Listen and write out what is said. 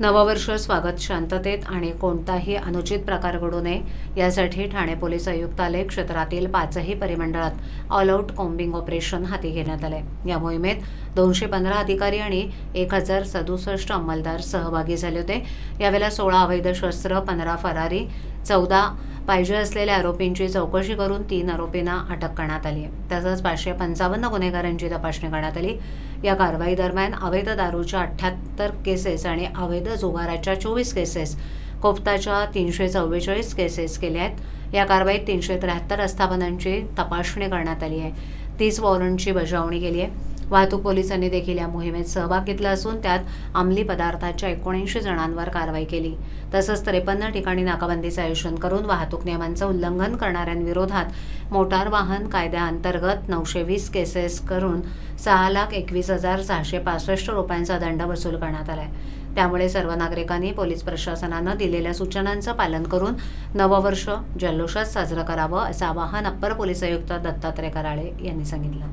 नववर्ष स्वागत शांततेत आणि कोणताही अनुचित प्रकार घडू नये यासाठी ठाणे पोलीस आयुक्तालय क्षेत्रातील पाचही परिमंडळात ऑल आऊट कॉम्बिंग ऑपरेशन हाती घेण्यात आले. या मोहिमेत दोनशे पंधरा अधिकारी आणि एक हजार सदुसष्ट अंमलदार सहभागी झाले होते. यावेळेला सोळा अवैध शस्त्र पंधरा फरारी चौदा पाहिजे असलेल्या आरोपींची चौकशी करून तीन आरोपींना अटक करण्यात आली तसंच पाचशे पंचावन्न गुन्हेगारांची तपासणी करण्यात आली. या कारवाई दरम्यान अवैध दारूच्या अठ्ठ्याहत्तर केसेस आणि अवैध जुगाराच्या चोवीस केसेस कोफ्ताच्या तीनशे चव्वेचाळीस केसेस केल्या आहेत. या कारवाईत तीनशे त्र्याहत्तर आस्थापनांची तपासणी करण्यात आली आहे. तीस वॉरंटची बजावणी केली आहे. वाहतूक पोलिसांनी देखील या मोहिमेत सहभाग घेतला असून त्यात अंमली पदार्थाच्या एकोणऐंशी जणांवर कारवाई केली. तसंच त्रेपन्न ठिकाणी नाकाबंदीचं आयोजन करून वाहतूक नियमांचं उल्लंघन करणाऱ्यांविरोधात मोटार वाहन कायद्याअंतर्गत नऊशे वीस केसेस करून सहा लाख एकवीस हजार सहाशे पासष्ट रुपयांचा दंड वसूल करण्यात आलाय. त्यामुळे सर्व नागरिकांनी पोलीस प्रशासनानं दिलेल्या सूचनांचं पालन करून नववर्ष जल्लोषात साजरं करावं असं आवाहन अप्पर पोलीस आयुक्त दत्तात्रय कराळे यांनी सांगितलं.